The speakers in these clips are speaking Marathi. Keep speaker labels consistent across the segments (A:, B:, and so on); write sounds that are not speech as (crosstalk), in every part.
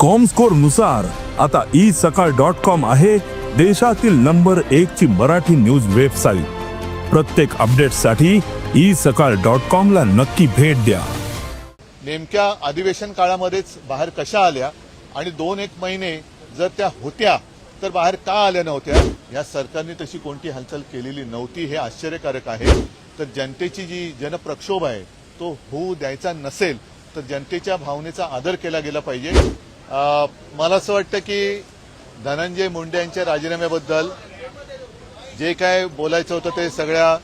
A: कॉमनुसार आता ई सकाळ डॉट कॉम आहे देशातील नंबर एक ची मराठी न्यूज वेबसाईट प्रत्येक अपडेटसाठी ई सकाळ डॉट कॉम ला नक्की भेट द्या.
B: नेमक्या अधिवेशन काळामध्येच बाहेर कशा आल्या आणि दोन एक महिने जर त्या होत्या तर बाहेर का आल्या नव्हत्या? या सरकारने तशी कोणती हालचाल केलेली नव्हती हे आश्चर्यकारक आहे. तर जनतेची जी जनप्रक्षोभ आहे तो होऊ द्यायचा नसेल तर जनतेच्या भावनेचा आदर केला गेला पाहिजे. मला असं वाटतं की धनंजय मुंडे यांच्या राजीनाम्याबद्दल जे काय बोलायचं होतं ते सगळ्या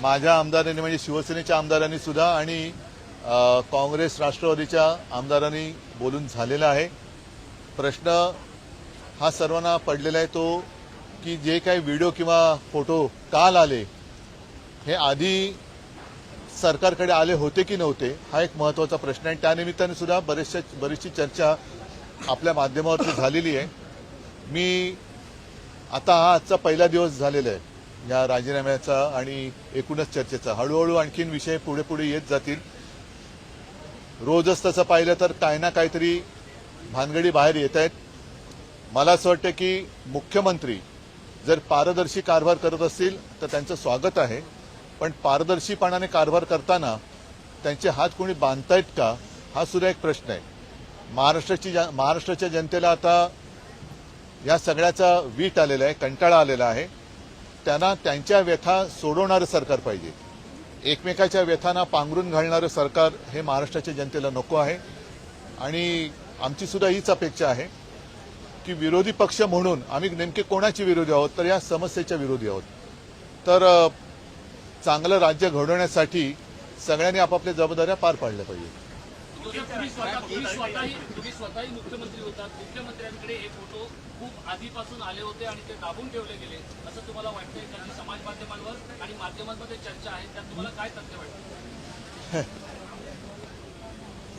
B: माझ्या आमदारांनी म्हणजे शिवसेनेच्या आमदारांनी सुद्धा आणि काँग्रेस राष्ट्रवादीच्या आमदारांनी बोलून झालेला आहे. प्रश्न हा सर्वांना पडलेला आहे तो की जे काही व्हिडिओ किंवा फोटो काल आले हे आधी सरकारकडे आले होते की नव्हते हा एक महत्त्वाचा प्रश्न आहे. त्यानिमित्ताने सुद्धा बरेचशा बरीचशी चर्चा आपल्या माध्यमावरती झालेली आहे. मी आता हा आजचा पहिला दिवस झालेला आहे. या राजीनाम्याचा आणि एकूणच चर्चेचा. हळूहळू आणखीन विषय पुढे पुढे येत जातील. रोजच तसं पाहिलं तर काय ना काहीतरी भानगडी बाहेर येत आहेत. मला असं वाटतं की मुख्यमंत्री जर पारदर्शी कारभार करत असतील तर त्यांचं स्वागत आहे. पण पारदर्शीपणाने कारभार करताना त्यांचे हात कोणी बांधतायत का? हा सुद्धा एक प्रश्न आहे. महाराष्ट्राची जा महाराष्ट्राच्या जनतेला आता या सगळ्याचा वीट आलेला आहे कंटाळा आलेला आहे. त्यांना त्यांच्या व्यथा सोडवणारं सरकार पाहिजे. एकमेकाच्या व्यथांना पांघरून घालणारं सरकार हे महाराष्ट्राच्या जनतेला नको आहे. आणि आमची सुद्धा हीच अपेक्षा आहे की विरोधी पक्ष म्हणून आम्ही नेमके कोणाचे विरोधी आहोत तर या समस्येच्या विरोधी आहोत. तर चांगलं राज्य घडवण्यासाठी सगळ्यांनी आपापल्या जबाबदाऱ्या पार पाडल्या पाहिजेत.
C: तुम्ही स्वतःही तुम्ही स्वतःही मुख्यमंत्री होतात. मुख्यमंत्र्यांकडे हे फोटो खूप आधीपासून आले होते आणि ते दाबून ठेवले गेले. असं तुम्हाला वाटतंय कारण समाज माध्यमांवर आणि माध्यमांमध्ये चर्चा आहे त्यात तुम्हाला काय तथ्य वाटतं? (laughs)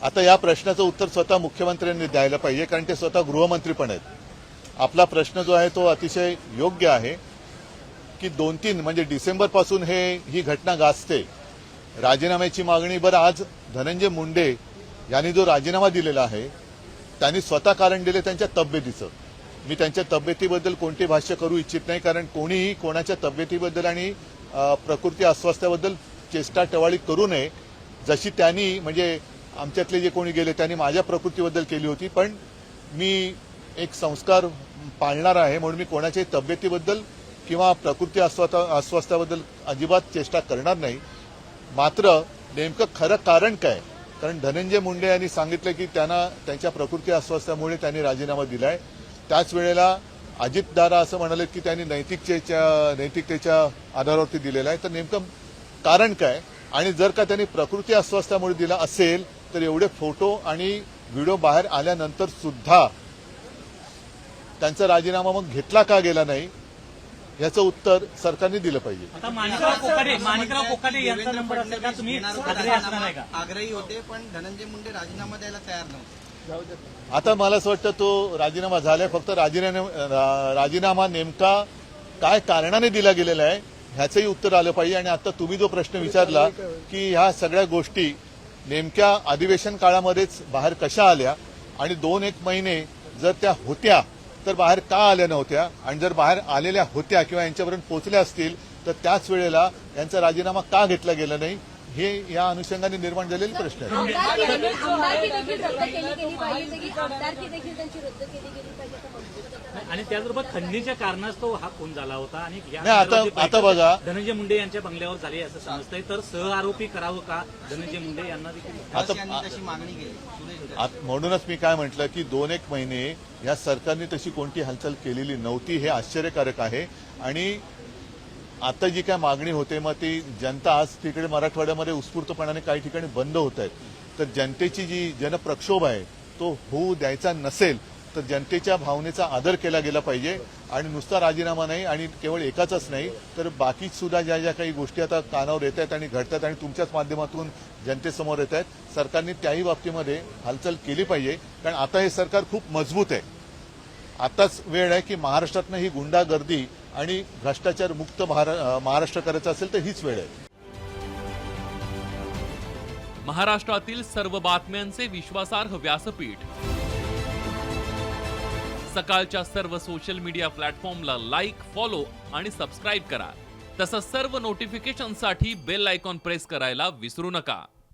B: आता या प्रश्नाचं उत्तर स्वतः मुख्यमंत्र्यांनी द्यायला पाहिजे कारण ते स्वतः गृहमंत्री पण आहेत. आपला प्रश्न जो आहे तो अतिशय योग्य आहे की दोन तीन म्हणजे डिसेंबरपासून हे ही घटना गाजते. राजीनाम्याची मागणी बरं आज धनंजय मुंडे यांनी जो राजीनामा दिलेला आहे त्यांनी स्वतः कारण दिले त्यांच्या तब्येतीचं. मी त्यांच्या तब्येतीबद्दल कोणते भाष्य करू इच्छित नाही कारण कोणीही कोणाच्या तब्येतीबद्दल आणि प्रकृती अस्वास्थ्याबद्दल चेष्टा टवाळी करू नये. जशी त्यांनी म्हणजे आमच्यातले जे कोणी गेले त्यांनी माझ्या प्रकृतीबद्दल केली होती पण मी एक संस्कार पाळणार आहे म्हणून मी कोणाच्याही तब्येतीबद्दल किंवा प्रकृती अस्वस्थ अस्वास्थ्याबद्दल अजिबात चेष्टा करणार नाही. मात्र नेमकं खरं कारण काय? कारण धनंजय मुंडे यांनी सांगितलं की त्यांना त्यांच्या प्रकृती अस्वास्थ्यामुळे त्यांनी राजीनामा दिलाय. त्याच वेळेला अजितदादा असं म्हणाले की त्यांनी नैतिकतेच्या नैतिकतेच्या आधारावरती दिलेला आहे. तर नेमकं कारण काय? आणि जर का त्यांनी प्रकृती अस्वास्थ्यामुळे दिला असेल तर एवढे फोटो आणि व्हिडिओ बाहेर आल्यानंतर सुद्धा त्यांचा राजीनामा मग घेतला का गेला नाही? याचं उत्तर सरकारने दिलं पाहिजे.
D: आता माणिकराव कोकाटे माणिकराव कोकाटे यांचा नंबर असेल का? तुम्ही खात्री असणार आहे का?
E: आग्रही होते पण धनंजय मुंडे राजीनामा द्यायला तयार नव्हते.
B: आता मला असं वाटतं तो राजीनामा झालाय. फक्त राजीनामा राजीनामा नेमका काय कारणाने दिला गेलेला आहे ह्याचंही उत्तर आलं पाहिजे. आणि आता तुम्ही जो प्रश्न विचारला की ह्या सगळ्या गोष्टी नेमक्या अधिवेशन काळामध्येच बाहेर कशा आल्या? आणि दोन एक महिने जर त्या होत्या तर बाहेर का आल्या नव्हत्या? आणि जर बाहेर आलेल्या होत्या किंवा यांच्यापर्यंत पोहोचल्या असतील तर त्याच वेळेला यांचा राजीनामा का घेतला गेला नाही? हे या अनुषंगाने निर्माण झालेले प्रश्न आहेत.
D: आणि त्याचबरोबर खंडणीच्या कारणास्तव हा खून झाला होता आणि
B: आता- बघा.
D: धनंजय मुंडे यांच्या बंगल्यावर झाली असं समजतंय तर सह आरोपी करावं का धनंजय मुंडे यांना.
B: आत- म्हणूनच मी काय म्हटलं की दोन एक महिने या सरकारने तशी कोणती हालचाल केलेली नव्हती हे आश्चर्यकारक आहे आणि आता जी काय मागणी होते मग ती जनता आज तिकडे मराठवाड्यामध्ये उत्स्फूर्तपणाने काही ठिकाणी बंद होत आहेत. तर जनतेची जी जनप्रक्षोभ आहे तो होऊ द्यायचा नसेल तर जनतेच्या भावनेचा आदर केला गेला पाहिजे. आणि नुसता राजीनामा नाही आणि केवळ एकाचाच नाही तर बाकी सुद्धा ज्या ज्या काही गोष्टी आता कानावर येत आहेत आणि घडतात आणि तुमच्याच माध्यमातून जनतेसमोर येत आहेत सरकारने त्याही बाबतीमध्ये हालचाल केली पाहिजे. कारण आता हे सरकार खूप मजबूत आहे. आताच वेळ आहे की महाराष्ट्रातनं ही गुंडागर्दी आणि भ्रष्टाचार मुक्त महारा- महाराष्ट्र करायचं असेल तर हीच वेळ आहे.
F: महाराष्ट्रातील सर्व बातम्यांचे विश्वासार्ह व्यासपीठ. सकाळच्या सर्व सोशल मीडिया प्लॅटफॉर्मला लाईक फॉलो आणि सबस्क्राईब करा. तसंच सर्व नोटिफिकेशनसाठी बेल आयकॉन प्रेस करायला विसरू नका.